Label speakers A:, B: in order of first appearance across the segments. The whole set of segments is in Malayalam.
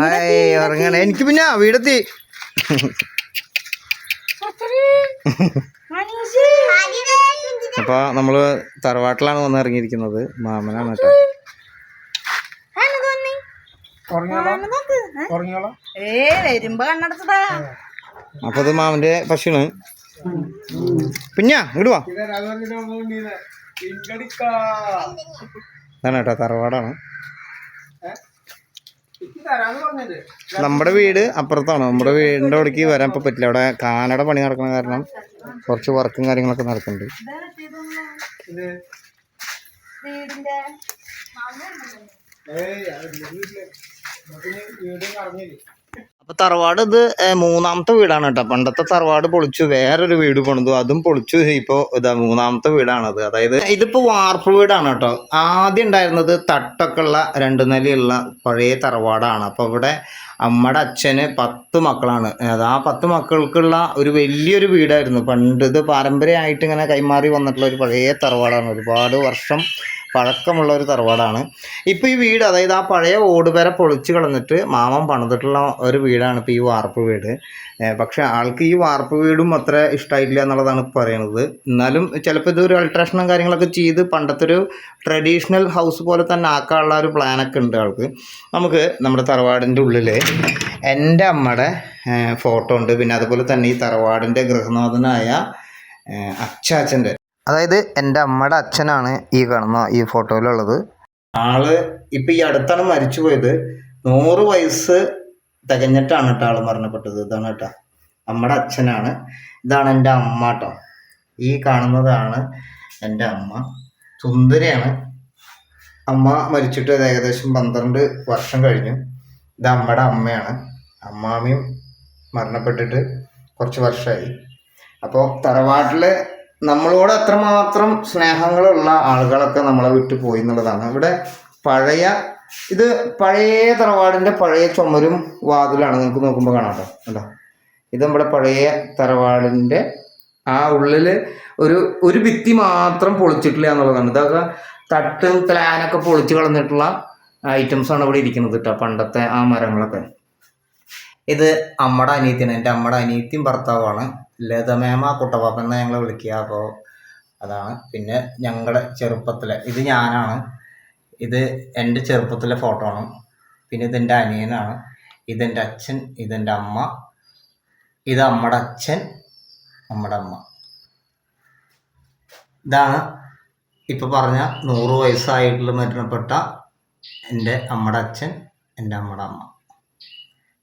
A: ആയ് ഉറങ്ങണേ. എനിക്ക് പിന്നെ വീടെത്തി. അപ്പൊ നമ്മൾ തറവാട്ടിലാണ് വന്ന് ഇറങ്ങിയിരിക്കുന്നത്. മാമനാണ് കേട്ടോ.
B: ഉറങ്ങിയോളോ? ഉറങ്ങിയോളോ
C: ഏ വരുമ്പോ കണ്ണടച്ചതാ.
A: അപ്പൊ അത് മാമന്റെ പശുണ് പിന്നെ ഇങ്ങോട്ട് വാ. ഇതാണ് കേട്ടോ തറവാടാണ്. നമ്മുടെ വീട് അപ്പുറത്താണ്. നമ്മുടെ വീടിന്റെ അവിടേക്ക് വരാൻ ഇപ്പൊ പറ്റില്ല. അവിടെ കാനഡ പണി നടക്കുന്ന കാരണം കുറച്ച് വർക്കും കാര്യങ്ങളൊക്കെ നടക്കുന്നുണ്ട്.
C: വീടിന്റെ
A: അപ്പൊ തറവാട് ഇത് മൂന്നാമത്തെ വീടാണ് കേട്ടോ. പണ്ടത്തെ തറവാട് പൊളിച്ചു വേറൊരു വീട് പണിതു. അതും പൊളിച്ചു ഇപ്പോ ഇതാ മൂന്നാമത്തെ വീടാണത്. അതായത് ഇതിപ്പോ വാർപ്പ് വീടാണ് കേട്ടോ. ആദ്യം ഉണ്ടായിരുന്നത് തട്ടൊക്കെ ഉള്ള രണ്ട് നിലയുള്ള പഴയ തറവാടാണ്. അപ്പൊ ഇവിടെ അമ്മയുടെ അച്ഛന് പത്ത് മക്കളാണ്. അത് ആ പത്ത് മക്കൾക്കുള്ള ഒരു വലിയൊരു വീടായിരുന്നു. പണ്ട് ഇത് പാരമ്പര്യമായിട്ട് ഇങ്ങനെ കൈമാറി വന്നിട്ടുള്ള ഒരു പഴയ തറവാടാണ്. ഒരുപാട് വർഷം പഴക്കമുള്ള ഒരു തറവാടാണ്. ഇപ്പോൾ ഈ വീട് അതായത് ആ പഴയ ഓടുപേര പൊളിച്ച് കളഞ്ഞിട്ട് മാമൻ പണിതിട്ടുള്ള ഒരു വീടാണ് ഇപ്പോൾ ഈ വാർപ്പ് വീട്. പക്ഷേ ആൾക്ക് ഈ വാർപ്പ് വീടും അത്ര ഇഷ്ടമായിട്ടില്ല എന്നുള്ളതാണ് പറയുന്നത് എന്നാലും ചിലപ്പോൾ ഇതൊരു അൾട്രേഷനും കാര്യങ്ങളൊക്കെ ചെയ്ത് പണ്ടത്തെ ഒരു ട്രഡീഷണൽ ഹൗസ് പോലെ തന്നെ ആക്കാനുള്ള ഒരു പ്ലാനൊക്കെ ഉണ്ട് ആൾക്ക്. നമുക്ക് നമ്മുടെ തറവാടിന്റെ ഉള്ളിൽ എന്റെ അമ്മയുടെ ഫോട്ടോ ഉണ്ട്. പിന്നെ അതുപോലെ തന്നെ ഈ തറവാടിന്റെ ഗൃഹനാഥനായ അച്ചാച്ചന്റെ അതായത് എന്റെ അമ്മയുടെ അച്ഛനാണ് ഈ കാണുന്ന ഈ ഫോട്ടോയിലുള്ളത്. ആൾ ഇപ്പം ഈ അടുത്താണ് മരിച്ചു പോയത്. നൂറ് വയസ്സ് തികഞ്ഞിട്ടാണ് കേട്ടോ ആൾ മരണപ്പെട്ടത്. ഇതാണ് കേട്ടോ അമ്മയുടെ അച്ഛനാണ്. ഇതാണ് എന്റെ അമ്മ കേട്ടോ. ഈ കാണുന്നതാണ് എന്റെ അമ്മ. സുന്ദരിയാണ്. അമ്മ മരിച്ചിട്ട് ഏകദേശം പന്ത്രണ്ട് വർഷം കഴിഞ്ഞു. ഇത് അമ്മയുടെ അമ്മയാണ്. അമ്മാമ്മയും മരണപ്പെട്ടിട്ട് കുറച്ച് വർഷമായി. അപ്പോൾ തറവാട്ടിൽ നമ്മളോട് അത്രമാത്രം സ്നേഹങ്ങളുള്ള ആളുകളൊക്കെ നമ്മളെ വിട്ട് പോയി എന്നുള്ളതാണ്. ഇവിടെ പഴയ ഇത് പഴയ തറവാടിന്റെ പഴയ ചുമരും വാതിലാണ് നിങ്ങൾക്ക് നോക്കുമ്പോൾ കാണാട്ടോ കേട്ടോ. ഇത് നമ്മുടെ പഴയ തറവാടിന്റെ ആ ഉള്ളിൽ ഒരു ഒരു ഭിത്തി മാത്രം പൊളിച്ചിട്ടില്ല എന്നുള്ളതാണ്. ഇതൊക്കെ തട്ടും ക്ലാനൊക്കെ പൊളിച്ച് കളഞ്ഞിട്ടുള്ള ഐറ്റംസ് ആണ് ഇവിടെ ഇരിക്കുന്നത് കേട്ടോ പണ്ടത്തെ ആ മരങ്ങളൊക്കെ. ഇത് അമ്മടെ അനിയത്തിയാണ്. എന്റെ അമ്മയുടെ അനിയത്തിയും ഭർത്താവാണ് ലതമേമ കുട്ടപ്പാപ്പ എന്നാണ് ഞങ്ങളെ വിളിക്കുക. അപ്പോൾ അതാണ്. പിന്നെ ഞങ്ങളുടെ ചെറുപ്പത്തിലെ ഇത് ഞാനാണ്. ഇത് എന്റെ ചെറുപ്പത്തിലെ ഫോട്ടോ ആണ്. പിന്നെ ഇതെന്റെ അനിയനാണ്. ഇതെന്റെ അച്ഛൻ ഇതെന്റെ അമ്മ ഇത് അമ്മയുടെ അച്ഛൻ അമ്മയുടെ അമ്മ. ഇതാണ് ഇപ്പോൾ പറഞ്ഞ നൂറ് വയസ്സായിട്ടുള്ള മരണപ്പെട്ട എന്റെ അമ്മയുടെ അച്ഛൻ എന്റെ അമ്മയുടെ അമ്മ.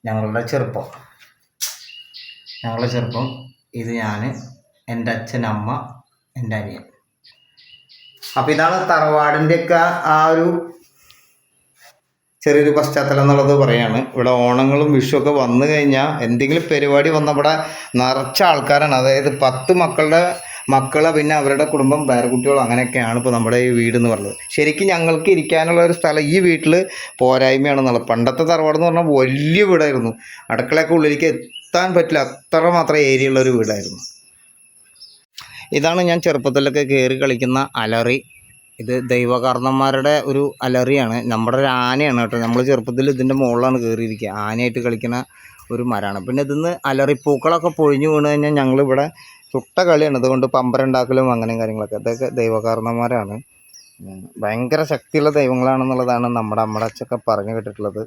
A: ഞങ്ങളുടെ ചെറുപ്പം. ഞങ്ങളുടെ ചെറുപ്പം ഇത് ഞാൻ എന്റെ അച്ഛൻ അമ്മ എന്റെ അനിയൻ. അപ്പം ഇതാണ് തറവാടിന്റെയൊക്കെ ആ ഒരു ചെറിയൊരു പശ്ചാത്തലം എന്നുള്ളത് പറയാണ്. ഇവിടെ ഓണങ്ങളും വിഷുവൊക്കെ വന്നു കഴിഞ്ഞാൽ എന്തെങ്കിലും പരിപാടി വന്ന ഇവിടെ നിറച്ച ആൾക്കാരാണ്. അതായത് പത്ത് മക്കളുടെ മക്കളെ പിന്നെ അവരുടെ കുടുംബം പേരക്കുട്ടികളും അങ്ങനെയൊക്കെയാണ് ഇപ്പോൾ നമ്മുടെ ഈ വീട് എന്ന് പറഞ്ഞത് ശരിക്കും ഞങ്ങൾക്ക് ഇരിക്കാനുള്ള ഒരു സ്ഥലം ഈ വീട്ടിൽ പോരായ്മയാണെന്നുള്ളത്. പണ്ടത്തെ തറവാട് എന്ന് പറഞ്ഞാൽ വലിയ വീടായിരുന്നു. അടുക്കളയൊക്കെ ഉള്ളിലേക്ക് എത്താൻ പറ്റില്ല. അത്ര മാത്രം ഏരിയ ഉള്ള ഒരു വീടായിരുന്നു. ഇതാണ് ഞാൻ ചെറുപ്പത്തിലൊക്കെ കയറി കളിക്കുന്ന അലറി. ഇത് ദൈവകാർന്നന്മാരുടെ ഒരു അലറിയാണ്. നമ്മുടെ ഒരു ആനയാണ് കേട്ടോ. നമ്മൾ ചെറുപ്പത്തിൽ ഇതിന്റെ മുകളിലാണ് കയറിയിരിക്കുക ആനയായിട്ട് കളിക്കുന്ന ഒരു മരമാണ് പിന്നെ ഇതിന്ന് അലറിപ്പൂക്കളൊക്കെ പൊഴിഞ്ഞു വീണ് കഴിഞ്ഞാൽ ഞങ്ങളിവിടെ ചുട്ട കളിയാണ്. അതുകൊണ്ട് പമ്പരുണ്ടാക്കലും അങ്ങനെയും കാര്യങ്ങളൊക്കെ. ഇതൊക്കെ ദൈവകാരണന്മാരാണ്. ഭയങ്കര ശക്തിയുള്ള ദൈവങ്ങളാണെന്നുള്ളതാണ് നമ്മുടെ അമ്മടച്ചൊക്കെ പറഞ്ഞു കേട്ടിട്ടുള്ളത്.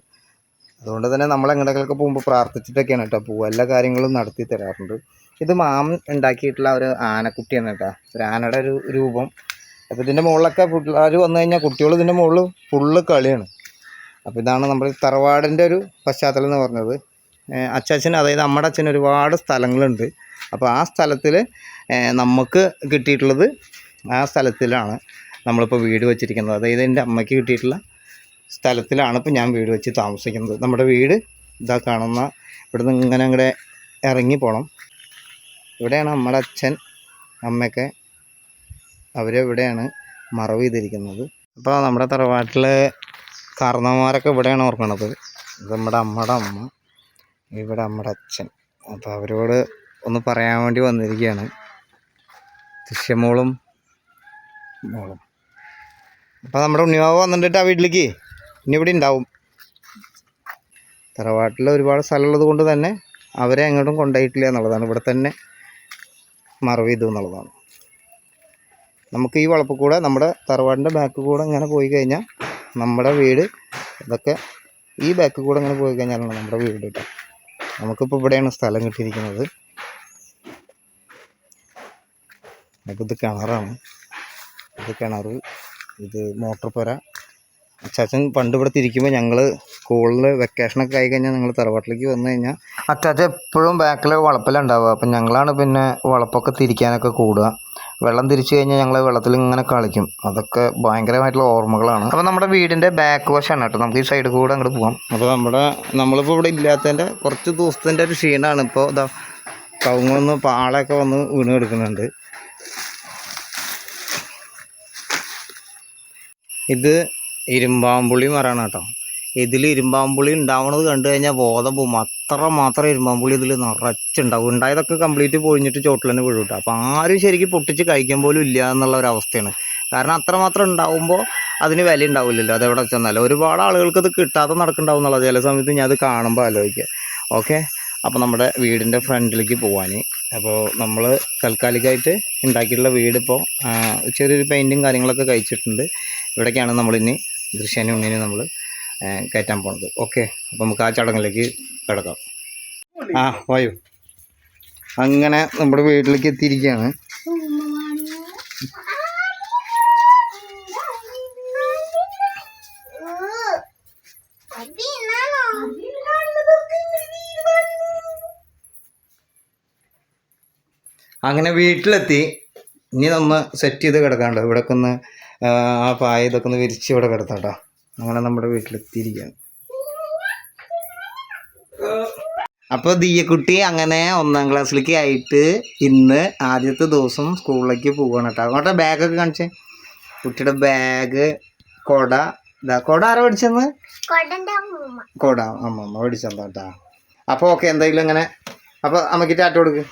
A: അതുകൊണ്ട് തന്നെ നമ്മൾ എങ്ങനെയൊക്കെ പോകുമ്പോൾ പ്രാർത്ഥിച്ചിട്ടൊക്കെയാണ് കേട്ടോ പോകുക എല്ലാ കാര്യങ്ങളും നടത്തി തരാറുണ്ട്. ഇത് മാമൻ ഉണ്ടാക്കിയിട്ടുള്ള ഒരു ആനക്കുട്ടിയാണ് കേട്ടോ. ഒരു ആനയുടെ ഒരു രൂപം. അപ്പോൾ ഇതിന്റെ മുകളിലൊക്കെ പിള്ളേർ വന്നു കഴിഞ്ഞാൽ കുട്ടികൾ ഇതിന്റെ മുകളിൽ ഫുള്ള് കളിയാണ്. അപ്പോൾ ഇതാണ് നമ്മുടെ തറവാടിന്റെ ഒരു പശ്ചാത്തലം എന്ന് പറഞ്ഞത്. അച്ചാച്ചന് അതായത് നമ്മുടെ അച്ഛന് ഒരുപാട് സ്ഥലങ്ങളുണ്ട്. അപ്പോൾ ആ സ്ഥലത്തിൽ നമുക്ക് കിട്ടിയിട്ടുള്ളത് ആ സ്ഥലത്തിലാണ് നമ്മളിപ്പോൾ വീട് വെച്ചിരിക്കുന്നത്. അതായത് എന്റെ അമ്മയ്ക്ക് കിട്ടിയിട്ടുള്ള സ്ഥലത്തിലാണ് ഇപ്പോൾ ഞാൻ വീട് വെച്ച് താമസിക്കുന്നത്. നമ്മുടെ വീട് ഇതാ കാണുന്ന ഇവിടെ നിന്ന് ഇങ്ങനെ അങ്ങടെ ഇറങ്ങി പോകണം ഇവിടെയാണ് നമ്മുടെ അച്ഛൻ അമ്മയൊക്കെ അവരെവിടെയാണ് മറവ് ചെയ്തിരിക്കുന്നത്. അപ്പോൾ നമ്മുടെ തറവാട്ടിലെ കാർന്നമാരൊക്കെ ഇവിടെയാണ് ഓർക്കണത്. ഇത് നമ്മുടെ അമ്മയുടെ അമ്മ ഇവിടെ നമ്മുടെ അച്ഛൻ. അപ്പോൾ അവരോട് ഒന്ന് പറയാൻ വേണ്ടി വന്നിരിക്കുകയാണ് ദൃശ്യമോളും മോളും. അപ്പോൾ നമ്മുടെ ഉണ്ണിമാവ് വന്നിട്ട് വീട്ടിലേക്ക്. ഇനി ഇവിടെ ഉണ്ടാവും തറവാട്ടിൽ ഒരുപാട് സ്ഥലമുള്ളത് കൊണ്ട് തന്നെ അവരെ എങ്ങോട്ടും കൊണ്ടുപോയിട്ടില്ല എന്നുള്ളതാണ്. ഇവിടെ തന്നെ മറവ് ചെയ്തു എന്നുള്ളതാണ്. നമുക്ക് ഈ വളപ്പ് കൂടെ നമ്മുടെ തറവാടിന്റെ ബാക്ക് കൂടെ ഇങ്ങനെ പോയി കഴിഞ്ഞാൽ നമ്മുടെ വീട് ഇതൊക്കെ ഈ ബാക്ക് കൂടെ ഇങ്ങനെ പോയി കഴിഞ്ഞാലാണ് നമ്മുടെ വീട് കേട്ടോ. നമുക്കിപ്പോൾ ഇവിടെയാണ് സ്ഥലം കിട്ടിയിരിക്കുന്നത്. അപ്പോൾ ഇത് കിണറാണ്. ഇത് കിണർ ഇത് മോട്ടർ പുര അച്ചാച്ചൻ പണ്ട് ഇവിടെ തിരിക്കുമ്പോൾ ഞങ്ങൾ സ്കൂളിൽ വെക്കേഷനൊക്കെ ആയി കഴിഞ്ഞാൽ ഞങ്ങൾ തറവാട്ടിലേക്ക് വന്നു കഴിഞ്ഞാൽ അച്ചാച്ച എപ്പോഴും ബാക്കിൽ വളപ്പിലുണ്ടാവുക അപ്പം ഞങ്ങളാണ് പിന്നെ വളപ്പൊക്കെ തിരിക്കാനൊക്കെ കൂടുക. വെള്ളം തിരിച്ചു കഴിഞ്ഞാൽ ഞങ്ങൾ വെള്ളത്തിൽ ഇങ്ങനെ കളിക്കും. അതൊക്കെ ഭയങ്കരമായിട്ടുള്ള ഓർമ്മകളാണ്. അപ്പോൾ നമ്മുടെ വീടിന്റെ ബാക്ക് വശമാണ് കേട്ടോ. നമുക്ക് ഈ സൈഡിൽ കൂടെ അങ്ങോട്ട് പോകാം അപ്പോൾ നമ്മുടെ നമ്മളിപ്പോൾ ഇവിടെ ഇല്ലാത്തതിന്റെ കുറച്ച് ദിവസത്തിന്റെ ഒരു ക്ഷീണമാണ് ഇപ്പോൾ ഇതാ കവുങ്ങൊന്ന് പാളയൊക്കെ വന്ന് വീണ് കിടക്കുന്നുണ്ട്. ഇത് ഇരുമ്പാമ്പുളി മരമാണ് കേട്ടോ. ഇതിൽ ഇരുമ്പാമ്പുളി ഉണ്ടാവണത് കണ്ടു കഴിഞ്ഞാൽ ബോധം പോകും അത്ര മാത്രം ഇരുമ്പാമ്പുളി ഇതിൽ നിറച്ചുണ്ടാവും. ഉണ്ടായതൊക്കെ കംപ്ലീറ്റ് പൊഴിഞ്ഞിട്ട് ചോട്ടിൽ തന്നെ വീഴും കേട്ടോ. അപ്പോൾ ആരും ശരിക്കും പൊട്ടിച്ച് കഴിക്കാൻ പോലും ഇല്ല എന്നുള്ള ഒരു അവസ്ഥയാണ്. കാരണം അത്രമാത്രം ഉണ്ടാവുമ്പോൾ അതിന് വില ഉണ്ടാവില്ലല്ലോ. അതെവിടെ ചെന്നാലും ഒരുപാട് ആളുകൾക്ക് ഇത് കിട്ടാതെ നടക്കുന്നുണ്ടാവും എന്നുള്ളത് ചില സമയത്ത് ഞാൻ അത് കാണുമ്പോൾ ആലോചിക്കുക. ഓക്കെ? അപ്പോൾ നമ്മുടെ വീടിന്റെ ഫ്രണ്ടിലേക്ക് പോവാൻ. അപ്പോൾ നമ്മൾ താൽക്കാലികമായിട്ട് ഉണ്ടാക്കിയിട്ടുള്ള വീടിപ്പോൾ ചെറിയൊരു പെയിന്റും കാര്യങ്ങളൊക്കെ കഴിച്ചിട്ടുണ്ട്. ഇവിടേക്കാണ് നമ്മളിനി ദൃശ്യാനും ഉണ്ണിനും നമ്മൾ കയറ്റാൻ പോണത്. ഓക്കെ അപ്പോൾ നമുക്ക് ആ ചടങ്ങിലേക്ക് കിടക്കാം. ആ വായു. അങ്ങനെ നമ്മുടെ വീട്ടിലേക്ക് എത്തിയിരിക്കുകയാണ്. അങ്ങനെ വീട്ടിലെത്തി. ഇനി നമ്മൾ സെറ്റ് ചെയ്ത് കിടക്കാണ്ട് ഇവിടെയൊക്കെ ഒന്ന് ആ, പായ ഇതൊക്കെ ഒന്ന് വിരിച്ച് ഇവിടെ കിടത്താം കേട്ടോ അങ്ങനെ നമ്മുടെ വീട്ടിലെത്തിയിരിക്കുകയാണ്. അപ്പോൾ ദീയക്കുട്ടി അങ്ങനെ ഒന്നാം ക്ലാസ്സിലേക്ക് ആയിട്ട് ഇന്ന് ആദ്യത്തെ ദിവസം സ്കൂളിലേക്ക് പോവാണ് കേട്ടോ. അങ്ങോട്ടെ ബാഗൊക്കെ കാണിച്ചേ. കുട്ടിയുടെ ബാഗ് കൊട. ഇതാ കൊട ആരാ പഠിച്ചെന്ന്? കൊട അമ്മ അമ്മ മേടിച്ചെന്താ കേട്ടാ. അപ്പോൾ ഓക്കെ എന്തായാലും അങ്ങനെ. അപ്പോൾ അമ്മയ്ക്ക് ടാറ്റ കൊടുക്ക്.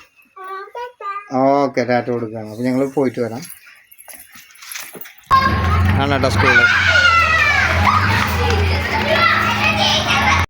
A: ഓക്കെ ടാറ്റ കൊടുക്കുകയാണ് അപ്പോൾ ഞങ്ങൾ പോയിട്ട് വരാം. ആണ് കേട്ടോ സ്കൂളിൽ